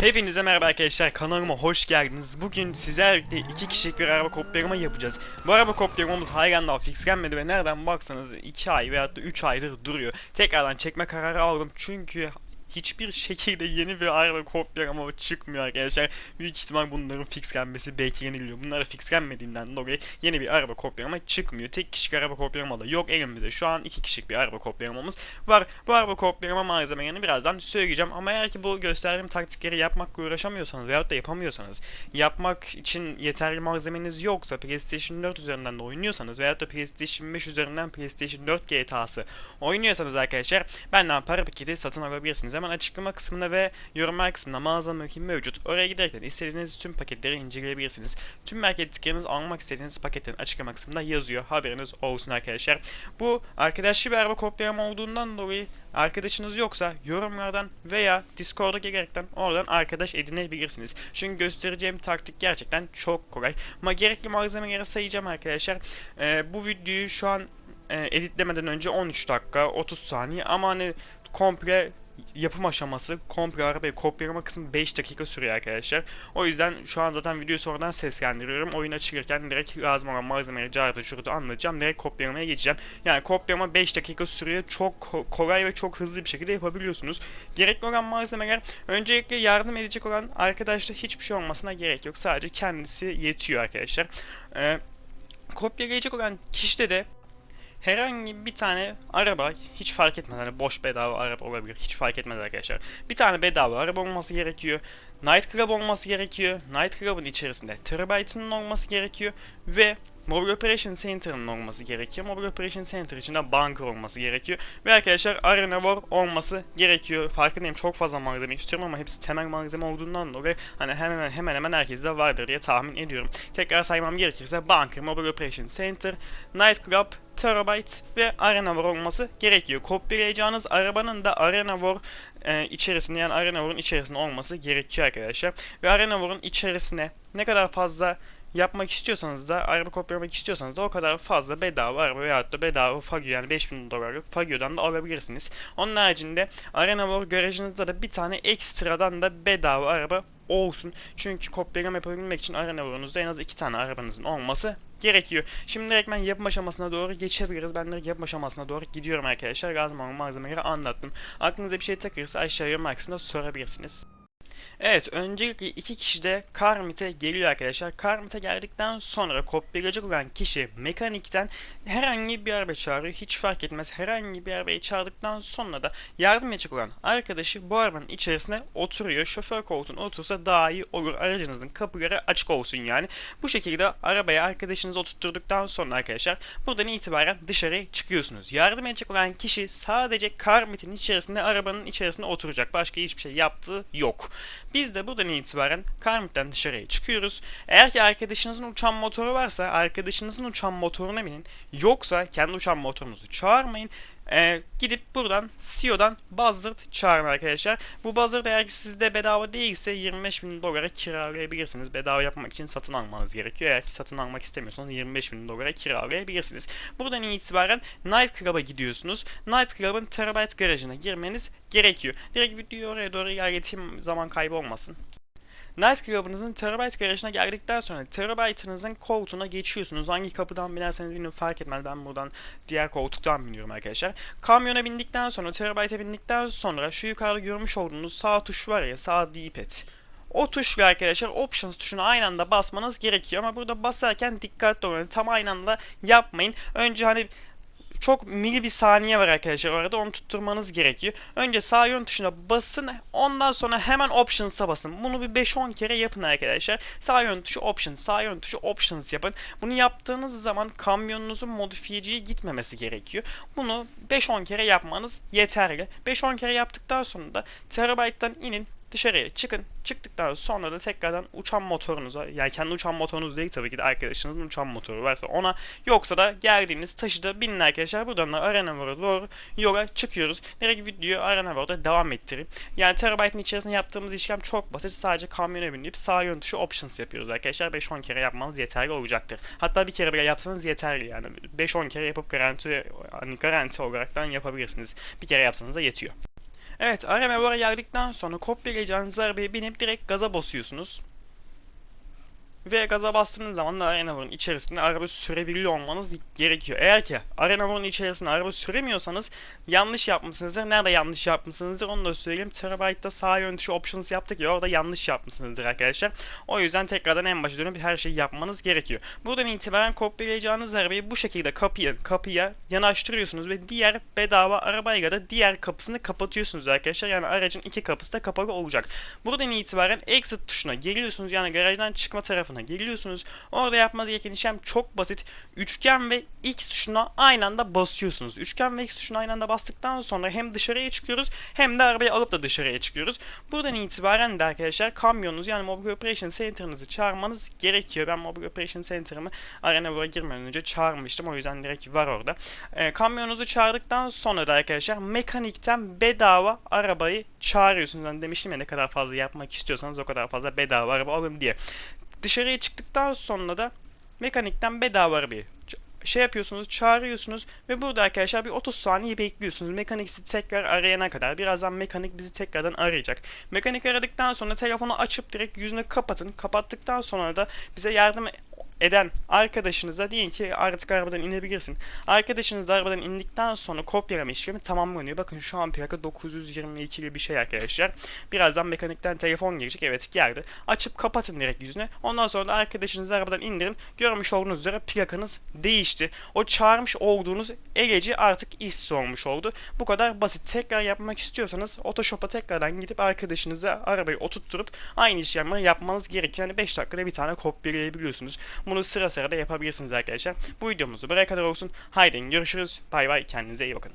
Hepinize merhaba arkadaşlar kanalıma hoş geldiniz. Bugün sizlerle iki kişilik bir araba kopyalama yapacağız. Bu araba kopyalamamız halen daha fixlenmedi ve nereden baksanız 2 ay veyahut da 3 aydır duruyor. Tekrardan çekme kararı aldım çünkü hiçbir şekilde yeni bir araba kopyalama çıkmıyor arkadaşlar. Büyük ihtimal bunların fixlenmesi bekleniliyor. Bunlar fixlenmediğinden dolayı yeni bir araba kopyalama çıkmıyor. Tek kişilik araba kopyalama da yok elimizde. Şu an iki kişilik bir araba kopyalamamız var. Bu araba kopyalama malzemelerini birazdan söyleyeceğim. Ama eğer ki bu gösterdiğim taktikleri yapmakla uğraşamıyorsanız veyahut da yapamıyorsanız yapmak için yeterli malzemeniz yoksa PlayStation 4 üzerinden de oynuyorsanız veyahut da PlayStation 5 üzerinden PlayStation 4 GTA'sı oynuyorsanız arkadaşlar benden para paketi satın alabilirsiniz. Hemen açıklama kısmında ve yorumlar kısmında mağaza mülkü mevcut. Oraya giderken istediğiniz tüm paketleri inceleyebilirsiniz. Tüm paketlerinizi almak istediğiniz paketlerin açıklama kısmında yazıyor. Haberiniz olsun arkadaşlar. Bu arkadaşlı bir araba kopyalama olduğundan dolayı arkadaşınız yoksa yorumlardan veya Discord'a gelerekten oradan arkadaş edinebilirsiniz. Çünkü göstereceğim taktik gerçekten çok kolay. Ama gerekli malzemeleri sayacağım arkadaşlar. Ee, bu videoyu şu an e, editlemeden önce 13 dakika 30 saniye ama hani komple yapım aşaması, komple arabayı kopyalama kısmı 5 dakika sürüyor arkadaşlar. O yüzden şu an zaten videoyu sonradan seslendiriyorum. Oyun açılırken direkt lazım olan malzemeleri cartı şurada anlatacağım. Direkt kopyalamaya geçeceğim. Yani kopyalama 5 dakika sürüyor. Çok ko- kolay ve çok hızlı bir şekilde yapabiliyorsunuz. Gerekli olan malzemeler öncelikle yardım edecek olan arkadaşta hiçbir şey olmasına gerek yok. Sadece kendisi yetiyor arkadaşlar. Ee, kopyalayacak olan kişide de herhangi bir tane araba hiç fark etmez hani boş bedava araba olabilir hiç fark etmez arkadaşlar. Bir tane bedava araba olması gerekiyor. Night Club olması gerekiyor. Night Club'ın içerisinde Terabyte'ın olması gerekiyor ve Mobile Operation Center'ın olması gerekiyor. Mobile Operation Center içinde bunker olması gerekiyor. Ve arkadaşlar Arena War olması gerekiyor. Farkındayım çok fazla malzeme istiyorum ama hepsi temel malzeme olduğundan dolayı hani hemen hemen hemen herkeste vardır diye tahmin ediyorum. Tekrar saymam gerekirse bunker, Mobile Operation Center, Night Club, Terabyte ve Arena War olması gerekiyor. Kopyalayacağınız arabanın da Arena War e, içerisinde yani Arena War'un içerisinde olması gerekiyor arkadaşlar. Ve Arena War'un içerisine ne kadar fazla yapmak istiyorsanız da araba kopyalamak istiyorsanız da o kadar fazla bedava araba veyahut da bedava Fagio yani 5000 dolarlık Fagio'dan da alabilirsiniz. Onun haricinde Arena War garajınızda da bir tane ekstradan da bedava araba olsun. Çünkü kopyalama yapabilmek için Arena War'unuzda en az iki tane arabanızın olması gerekiyor. Şimdi direkt ben yapım aşamasına doğru geçebiliriz. Ben direkt yapım aşamasına doğru gidiyorum arkadaşlar. Lazım olan malzemeleri anlattım. Aklınıza bir şey takılırsa aşağıya yorum sorabilirsiniz. Evet, öncelikle iki kişi de Karmit'e geliyor arkadaşlar. Karmit'e geldikten sonra kopyalayacak olan kişi mekanikten herhangi bir araba çağırıyor. Hiç fark etmez. Herhangi bir arabayı çağırdıktan sonra da yardım edecek olan arkadaşı bu arabanın içerisine oturuyor. Şoför koltuğuna otursa daha iyi olur. Aracınızın kapıları açık olsun yani. Bu şekilde arabaya arkadaşınızı oturtturduktan sonra arkadaşlar buradan itibaren dışarıya çıkıyorsunuz. Yardım edecek olan kişi sadece Karmit'in içerisinde arabanın içerisinde oturacak. Başka hiçbir şey yaptığı yok. Biz de buradan itibaren Karmit'ten dışarıya çıkıyoruz. Eğer ki arkadaşınızın uçan motoru varsa arkadaşınızın uçan motoruna binin. Yoksa kendi uçan motorunuzu çağırmayın. Ee, gidip buradan CEO'dan Buzzard çağırın arkadaşlar. Bu Buzzard eğer ki sizde bedava değilse 25 bin dolara kiralayabilirsiniz. Bedava yapmak için satın almanız gerekiyor. Eğer ki satın almak istemiyorsanız 25 bin dolara kiralayabilirsiniz. Buradan itibaren Night Club'a gidiyorsunuz. Night Club'ın Terabyte garajına girmeniz gerekiyor. Direkt videoyu oraya doğru ilerleteyim zaman kaybı olmasın. Night Club'ınızın Terabyte garajına geldikten sonra Terabyte'ınızın koltuğuna geçiyorsunuz. Hangi kapıdan binerseniz binin fark etmez. Ben buradan diğer koltuktan biniyorum arkadaşlar. Kamyona bindikten sonra, Terabyte'e bindikten sonra şu yukarıda görmüş olduğunuz sağ tuş var ya, sağ D-pad. O tuşla arkadaşlar Options tuşuna aynı anda basmanız gerekiyor ama burada basarken dikkatli olun. Tam aynı anda yapmayın. Önce hani çok mili bir saniye var arkadaşlar orada onu tutturmanız gerekiyor. Önce sağ yön tuşuna basın ondan sonra hemen options'a basın. Bunu bir 5-10 kere yapın arkadaşlar. Sağ yön tuşu options, sağ yön tuşu options yapın. Bunu yaptığınız zaman kamyonunuzun modifiyeciye gitmemesi gerekiyor. Bunu 5-10 kere yapmanız yeterli. 5-10 kere yaptıktan sonra da terabyte'dan inin dışarıya çıkın. Çıktıktan sonra da tekrardan uçan motorunuza yani kendi uçan motorunuz değil tabii ki de arkadaşınızın uçan motoru varsa ona yoksa da geldiğiniz taşıda binin arkadaşlar. Buradan da Arena War'a doğru yola çıkıyoruz. Direkt videoyu Arena War'da devam ettireyim. Yani terabyte'ın içerisinde yaptığımız işlem çok basit. Sadece kamyona binip sağ yön tuşu options yapıyoruz arkadaşlar. 5-10 kere yapmanız yeterli olacaktır. Hatta bir kere bile yapsanız yeterli yani. 5-10 kere yapıp garanti hani garanti olaraktan yapabilirsiniz. Bir kere yapsanız da yetiyor. Evet arena var geldikten sonra kopyalayacağınız arabaya binip direkt gaza basıyorsunuz. Ve gaza bastığınız zaman da arena içerisinde araba sürebiliyor olmanız gerekiyor. Eğer ki arena varın içerisinde araba süremiyorsanız yanlış yapmışsınızdır. Nerede yanlış yapmışsınızdır onu da söyleyeyim. Terabyte'da sağ yön tuşu options yaptık ya orada yanlış yapmışsınızdır arkadaşlar. O yüzden tekrardan en başa dönüp her şeyi yapmanız gerekiyor. Buradan itibaren kopyalayacağınız arabayı bu şekilde kapıya, kapıya yanaştırıyorsunuz ve diğer bedava arabayla da diğer kapısını kapatıyorsunuz arkadaşlar. Yani aracın iki kapısı da kapalı olacak. Buradan itibaren exit tuşuna geliyorsunuz yani garajdan çıkma tarafına geliyorsunuz. Orada yapmanız gereken işlem çok basit. Üçgen ve X tuşuna aynı anda basıyorsunuz. Üçgen ve X tuşuna aynı anda bastıktan sonra hem dışarıya çıkıyoruz hem de arabayı alıp da dışarıya çıkıyoruz. Buradan itibaren de arkadaşlar kamyonunuz yani Mobile Operation Center'ınızı çağırmanız gerekiyor. Ben Mobile Operation Center'ımı Arena War'a girmeden önce çağırmıştım. O yüzden direkt var orada. E, kamyonunuzu çağırdıktan sonra da arkadaşlar mekanikten bedava arabayı çağırıyorsunuz. Ben demiştim ya ne kadar fazla yapmak istiyorsanız o kadar fazla bedava araba alın diye. Dışarıya çıktıktan sonra da mekanikten bedava ç- şey yapıyorsunuz, çağırıyorsunuz ve burada arkadaşlar bir 30 saniye bekliyorsunuz. Mekanik sizi tekrar arayana kadar. Birazdan mekanik bizi tekrardan arayacak. Mekanik aradıktan sonra telefonu açıp direkt yüzünü kapatın. Kapattıktan sonra da bize yardım eden arkadaşınıza deyin ki artık arabadan inebilirsin. Arkadaşınız da arabadan indikten sonra kopyalama işlemi tamamlanıyor. Bakın şu an plaka 922 gibi bir şey arkadaşlar. Birazdan mekanikten telefon gelecek. Evet geldi. Açıp kapatın direkt yüzüne. Ondan sonra da arkadaşınızı arabadan indirin. Görmüş olduğunuz üzere plakanız değişti. O çağırmış olduğunuz eleci artık işsiz olmuş oldu. Bu kadar basit. Tekrar yapmak istiyorsanız Photoshop'a tekrardan gidip arkadaşınıza arabayı oturtturup aynı işlemleri yapmanız gerekiyor. Yani 5 dakikada bir tane kopyalayabiliyorsunuz. Bunu sıra sıra da yapabilirsiniz arkadaşlar. Bu videomuz buraya kadar olsun. Haydi görüşürüz. Bay bay. Kendinize iyi bakın.